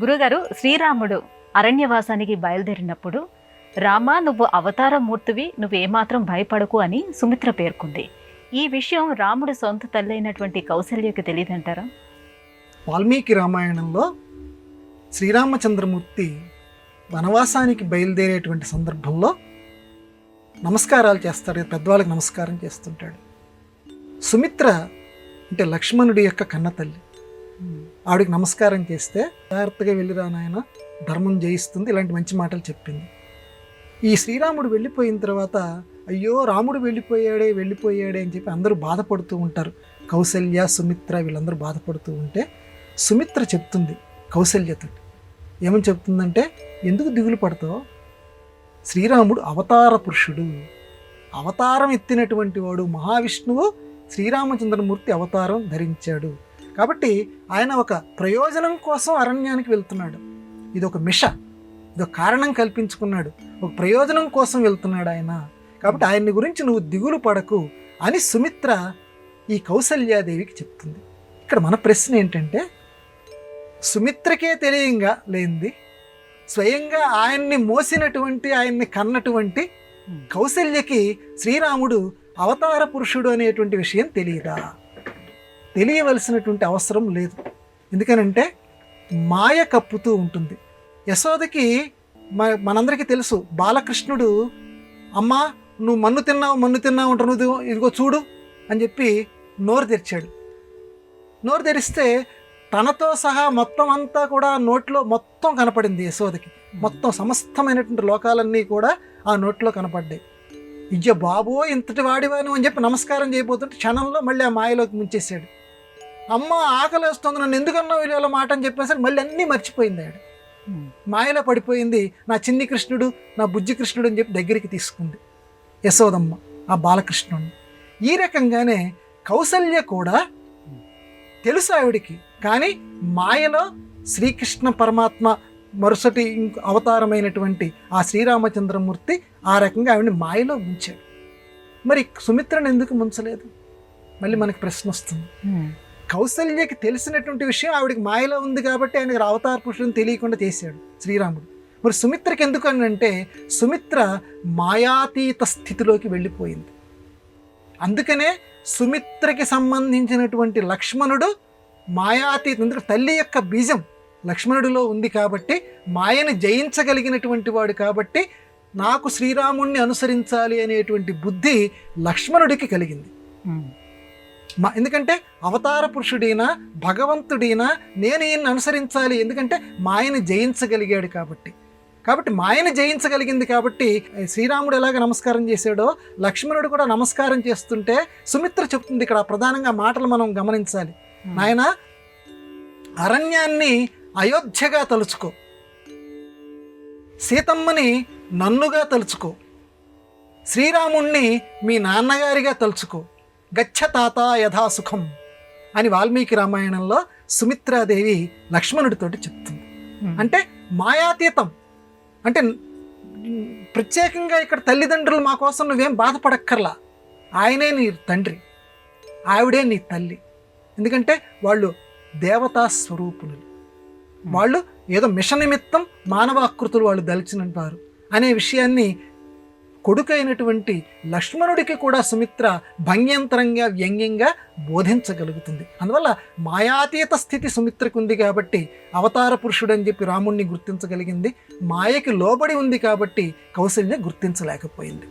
గురుగారు శ్రీరాముడు అరణ్యవాసానికి బయలుదేరినప్పుడు రామ నువ్వు అవతార మూర్తివి నువ్వేమాత్రం భయపడకు అని సుమిత్ర పేర్కొంది. ఈ విషయం రాముడు సొంత తల్లైనటువంటి కౌశల్యకు తెలియదంటారా? వాల్మీకి రామాయణంలో శ్రీరామచంద్రమూర్తి వనవాసానికి బయలుదేరేటువంటి సందర్భంలో నమస్కారాలు చేస్తాడు పెద్దవాళ్ళకి నమస్కారం చేస్తుంటాడు. సుమిత్ర అంటే లక్ష్మణుడి యొక్క కన్న తల్లి ఆవిడకి నమస్కారం చేస్తే జాగ్రత్తగా వెళ్ళిరా నాయన ధర్మం జయిస్తుంది ఇలాంటి మంచి మాటలు చెప్పింది. ఈ శ్రీరాముడు వెళ్ళిపోయిన తర్వాత అయ్యో రాముడు వెళ్ళిపోయాడే వెళ్ళిపోయాడే అని చెప్పి అందరూ బాధపడుతూ ఉంటారు. కౌసల్య సుమిత్ర వీళ్ళందరూ బాధపడుతూ ఉంటే సుమిత్ర చెప్తుంది కౌశల్యతో ఏమని చెప్తుందంటే ఎందుకు దిగులు పడతావు? శ్రీరాముడు అవతార పురుషుడు. అవతారం ఎత్తినటువంటి వాడు మహావిష్ణువు శ్రీరామచంద్రమూర్తి అవతారం ధరించాడు. కాబట్టి ఆయన ఒక ప్రయోజనం కోసం అరణ్యానికి వెళ్తున్నాడు. ఇది ఒక మిష ఇది ఒక కారణం కల్పించుకున్నాడు. ఒక ప్రయోజనం కోసం వెళ్తున్నాడు ఆయన. కాబట్టి ఆయన్ని గురించి నువ్వు దిగులు పడకు అని సుమిత్ర ఈ కౌసల్యాదేవికి చెప్తుంది. ఇక్కడ మన ప్రశ్న ఏంటంటే సుమిత్రకే తెలియంగా లేనిది స్వయంగా ఆయన్ని మోసినటువంటి ఆయన్ని కన్నటువంటి కౌసల్యకి శ్రీరాముడు అవతార పురుషుడు అనేటువంటి విషయం తెలియదా? తెలియవలసినటువంటి అవసరం లేదు. ఎందుకనంటే మాయ కప్పుతూ ఉంటుంది. యశోదకి మ మనందరికీ తెలుసు బాలకృష్ణుడు అమ్మా నువ్వు మన్ను తిన్నావు మన్ను తిన్నావు అంటారు నువ్వు ఇదిగో చూడు అని చెప్పి నోరు తెరిచాడు. నోరు తెరిస్తే తనతో సహా మొత్తం అంతా కూడా నోట్లో మొత్తం కనపడింది యశోదకి. మొత్తం సమస్తమైనటువంటి లోకాలన్నీ కూడా ఆ నోట్లో కనపడ్డాయి. ఇజ్జ బాబో ఇంతటి వాడివాను అని చెప్పి నమస్కారం చేయబోతుంటే క్షణంలో మళ్ళీ ఆ మాయలోకి ముంచేశాడు. అమ్మ ఆకలేస్తుంది నన్ను ఎందుకన్నా వీళ్ళ మాట అని చెప్పేసరికి మళ్ళీ అన్నీ మర్చిపోయింది ఆవిడ. మాయలో పడిపోయింది నా చిన్ని కృష్ణుడు నా బుజ్జి కృష్ణుడు అని చెప్పి దగ్గరికి తీసుకుంది. యశోదమ్మ ఆ బాలకృష్ణుడు ఈ రకంగానే కౌసల్య కూడా తెలుసు ఆవిడికి కానీ మాయలో శ్రీకృష్ణ పరమాత్మ మరుసటి అవతారమైనటువంటి ఆ శ్రీరామచంద్రమూర్తి ఆ రకంగా ఆవిడని మాయలో ఉంచాడు. మరి సుమిత్రను ఎందుకు ముంచలేదు? మళ్ళీ మనకి ప్రశ్న వస్తుంది. కౌసల్యకి తెలిసినటువంటి విషయం ఆవిడకి మాయలో ఉంది కాబట్టి ఆయనకి అవతార పురుషుని తెలియకుండా చేశాడు శ్రీరాముడు. మరి సుమిత్రకి ఎందుకు అని అంటే సుమిత్ర మాయాతీత స్థితిలోకి వెళ్ళిపోయింది. అందుకనే సుమిత్రకి సంబంధించినటువంటి లక్ష్మణుడు మాయాతీత ఎందుకంటే తల్లి యొక్క బీజం లక్ష్మణుడిలో ఉంది కాబట్టి మాయను జయించగలిగినటువంటి వాడు కాబట్టి నాకు శ్రీరాముణ్ణి అనుసరించాలి అనేటువంటి బుద్ధి లక్ష్మణుడికి కలిగింది. మా ఎందుకంటే అవతార పురుషుడైనా భగవంతుడైనా నేను ఈయన్ని అనుసరించాలి. ఎందుకంటే మాయను జయించగలిగాడు కాబట్టి. కాబట్టి మాయను జయించగలిగింది కాబట్టి శ్రీరాముడు ఎలాగ నమస్కారం చేశాడో లక్ష్మణుడు కూడా నమస్కారం చేస్తుంటే సుమిత్ర చెప్తుంది ఇక్కడ ప్రధానంగా మాటలు మనం గమనించాలి. నాయన అరణ్యాన్ని అయోధ్యగా తలుచుకో. సీతమ్మని నన్నుగా తలుచుకో. శ్రీరాముణ్ణి మీ నాన్నగారిగా తలుచుకో. గచ్చ తాత యథాసుఖం అని వాల్మీకి రామాయణంలో సుమిత్రాదేవి లక్ష్మణుడితోటి చెప్తుంది. అంటే మాయాతీతం. అంటే ప్రత్యేకంగా ఇక్కడ తల్లిదండ్రులు మా కోసం నువ్వేం బాధపడక్కర్లా. ఆయనే నీ తండ్రి. ఆవిడే నీ తల్లి. ఎందుకంటే వాళ్ళు దేవతా స్వరూపులు. వాళ్ళు ఏదో మిష నిమిత్తం మానవాకృతులు వాళ్ళు దలిచినంటారు అనే విషయాన్ని కొడుకైనటువంటి లక్ష్మణుడికి కూడా సుమిత్ర భంగ్యంతరంగా వ్యంగ్యంగా బోధించగలుగుతుంది. అందువల్ల మాయాతీత స్థితి సుమిత్రకు ఉంది కాబట్టి అవతార పురుషుడని చెప్పి రాముణ్ణి గుర్తించగలిగింది. మాయకి లోబడి ఉంది కాబట్టి కౌశల్య గుర్తించలేకపోయింది.